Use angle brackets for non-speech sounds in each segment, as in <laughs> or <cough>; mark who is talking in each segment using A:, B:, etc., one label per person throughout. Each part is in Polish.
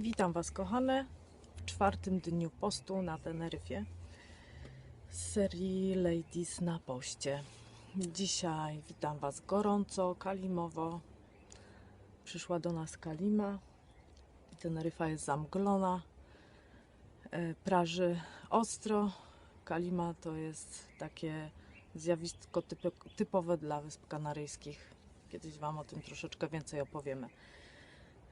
A: Witam Was, kochane, w czwartym dniu postu na Teneryfie z serii Ladies na poście. Dzisiaj witam Was gorąco, kalimowo. Przyszła do nas kalima. Teneryfa jest zamglona, e, praży ostro. Kalima to jest takie zjawisko typo- typowe dla Wysp Kanaryjskich. Kiedyś Wam o tym troszeczkę więcej opowiemy.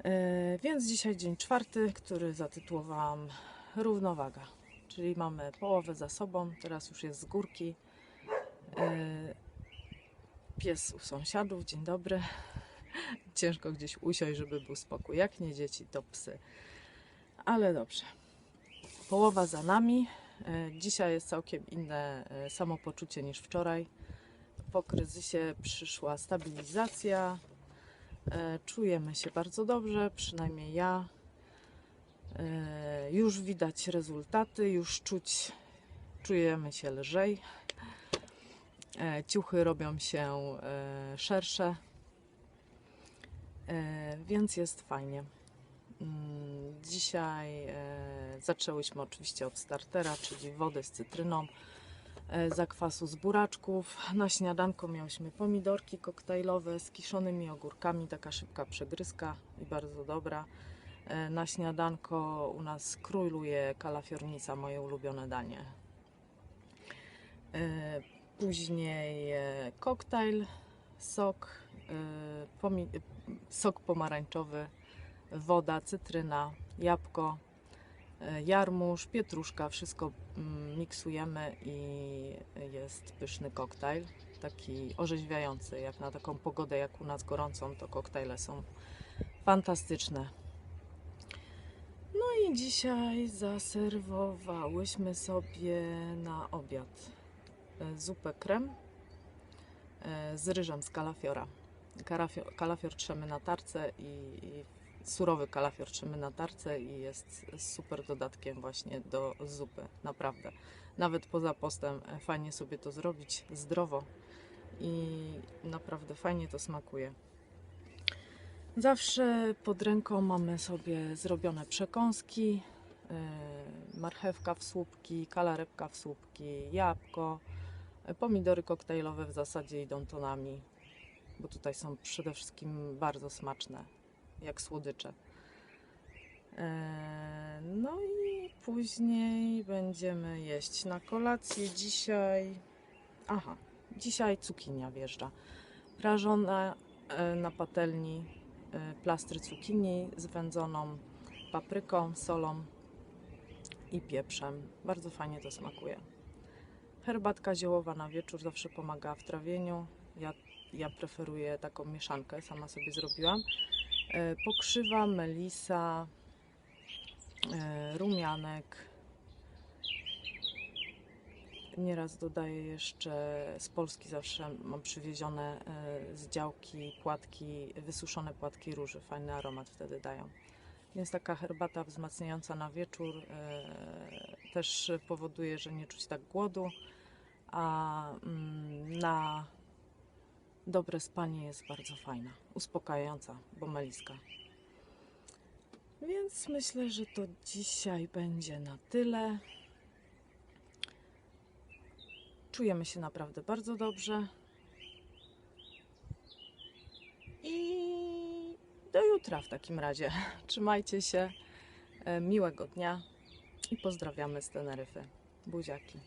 A: E, Więc dzisiaj dzień czwarty, który zatytułowałam Równowaga. Czyli mamy połowę za sobą, teraz już jest z górki. E, Pies u sąsiadów, dzień dobry. <laughs> Ciężko gdzieś usiąść, żeby był spokój. Jak nie dzieci, to psy. Ale dobrze. Połowa za nami. E, Dzisiaj jest całkiem inne samopoczucie niż wczoraj. Po kryzysie przyszła stabilizacja, Czujemy się bardzo dobrze, przynajmniej ja. E, Już widać rezultaty, już czuć, czujemy się lżej. E, Ciuchy robią się e, szersze, E, więc jest fajnie. Mm, Dzisiaj e, zaczęłyśmy oczywiście od startera, czyli wody z cytryną e, zakwasu z buraczków. Na śniadanko miałyśmy pomidorki koktajlowe z kiszonymi ogórkami, taka szybka przegryzka i bardzo dobra. E, Na śniadanko u nas króluje kalafiornica, moje ulubione danie. E, Później e, koktajl, sok, e, e, sok pomarańczowy, woda, cytryna, jabłko, e, jarmuż, pietruszka, wszystko mm, miksujemy i jest pyszny koktajl, taki orzeźwiający, jak na taką pogodę jak u nas gorącą, to koktajle są fantastyczne. No i dzisiaj zaserwowałyśmy sobie na obiad e, zupę krem e, z ryżem z kalafiora. Kalafior, kalafior trzemy na tarce i, i surowy kalafior trzemy na tarce i jest super dodatkiem właśnie do zupy, naprawdę. Nawet poza postem e, fajnie sobie to zrobić zdrowo i naprawdę fajnie to smakuje. Zawsze pod ręką mamy sobie zrobione przekąski, e, marchewka w słupki, kalarepka w słupki, jabłko, e, pomidory koktajlowe w zasadzie idą tonami, bo tutaj są przede wszystkim bardzo smaczne, jak słodycze. E, No i później będziemy jeść na kolację dzisiaj. Aha, dzisiaj cukinia wjeżdża. Prażona e, na patelni e, plastry cukinii z wędzoną papryką, solą i pieprzem. Bardzo fajnie to smakuje. Herbatka ziołowa na wieczór zawsze pomaga w trawieniu. Ja, ja preferuję taką mieszankę, sama sobie zrobiłam. E, Pokrzywa, melisa, e, rumianek. Nieraz dodaję jeszcze z Polski zawsze mam przywiezione e, z działki płatki, wysuszone płatki róży. Fajny aromat wtedy dają. Więc taka herbata wzmacniająca na wieczór też powoduje, że nie czuć tak głodu, a mm, na dobre spanie jest bardzo fajna, uspokajająca, bo meliska. Więc myślę, że to dzisiaj będzie na tyle. Czujemy się naprawdę bardzo dobrze. I do jutra w takim razie. <laughs> Trzymajcie się. E, Miłego dnia i pozdrawiamy z Teneryfy. Buziaki.